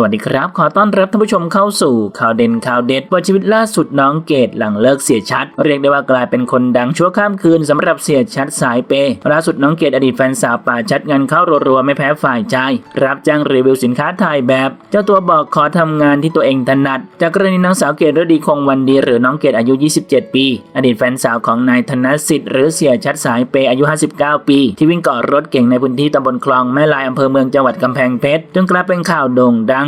สวัสดีครับ ขอต้อนรับท่านผู้ชมเข้าสู่ข่าวเด่นข่าวเด็ดว่าชีวิตล่าสุดน้องเกดหลังเลิกเสียชัด เรียกได้ว่ากลายเป็นคนดังชั่วข้ามคืนสำหรับเสียชัดสายเปย์ล่าสุดน้องเกดอดีตแฟนสาวป่าชัดงานเข้ารัวๆไม่แพ้ฝ่ายชายรับจ้างรีวิวสินค้าถ่ายแบบ เจ้าตัวบอกขอทำงานที่ตัวเองถนัด จากกรณีนางสาวเกดฤดีคงวันดี หรือน้องเกดอายุ 27 ปี อดีตแฟนสาวของนายธนสิทธิ์หรือเสียชัดสายเปย์อายุ 59 ปี ที่วิ่งเกาะรถเก่งในพื้นที่ตำบลคลองแม่ลายอำเภอเมืองจังหวัดกำแพงเพชรจนกลายเป็นข่าวโด่งดัง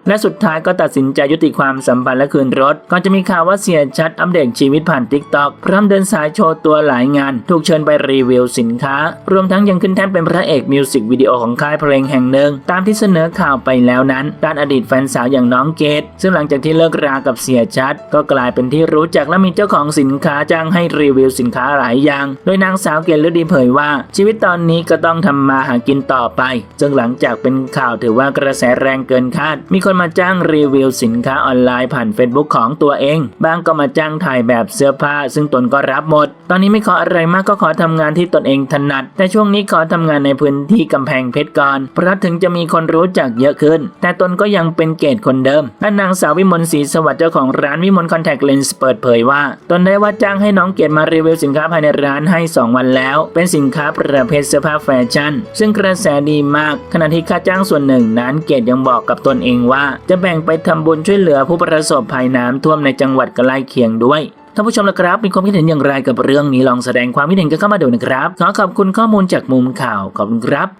และสุดท้ายก็ตัดสินใจยุติความสัมพันธ์และคืนรถก่อนจะมีข่าวว่าเสียชัดอัปเดตชีวิตผ่านทิกตอกพร้อมเดินสายโชว์ตัวหลายงาน ถูกเชิญไปรีวิวสินค้า รวมทั้งยังขึ้นแท่นเป็นพระเอกมิวสิกวิดีโอของค่ายเพลงแห่งหนึ่ง ตามที่เสนอข่าวไปแล้วนั้น ด้านอดีตแฟนสาวอย่างน้องเกดซึ่งหลังจากที่เลิกรากับเสียชัด ก็กลายเป็นที่รู้จักและมีเจ้าของสินค้าจ้างให้รีวิวสินค้าหลายอย่าง โดยนางสาวเกดฤดีเผยว่า ชีวิตตอนนี้ก็ต้องทำมาหากินต่อไปซึ่งหลังจากเป็นข่าวถือว่ากระแสแรงเกินคาดมีคนมาจ้างรีวิวสินค้าออนไลน์ผ่าน Facebook ของตัวเอง บางก็มาจ้างถ่ายแบบเสื้อผ้า ซึ่งตนก็รับหมด ตอนนี้ไม่ขออะไรมากก็ขอทำงานที่ตนเองถนัด แต่ช่วงนี้ขอทำงานในพื้นที่กำแพงเพชรก่อน เพราะถึงจะมีคนรู้จักเยอะขึ้น แต่ตนก็ยังเป็นเกตคนเดิมและนางสาววิมลศรีสวัสดิ์เจ้าของร้านวิมลคอนแทคเลนส์เปิดเผยว่า ตนได้ว่าจ้างให้น้องเกดมารีวิวสินค้าภายในร้านให้ 2 วันแล้ว เป็นสินค้าประเภทเสื้อผ้าแฟชั่น ซึ่งกระแสดีมาก ขณะที่ค่าจ้างส่วนหนึ่งนั้นเกดยังบอกกับตนเองว่า จะแบ่งไปทำบุญช่วยเหลือผู้ประสบภัยน้ำท่วมในจังหวัดใกล้เคียงด้วย ท่านผู้ชมละครับ มีความคิดเห็นอย่างไรกับเรื่องนี้ลองแสดงความคิดเห็นกันเข้ามาดูนะครับ ขอขอบคุณข้อมูลจากมุมข่าวขอบคุณครับ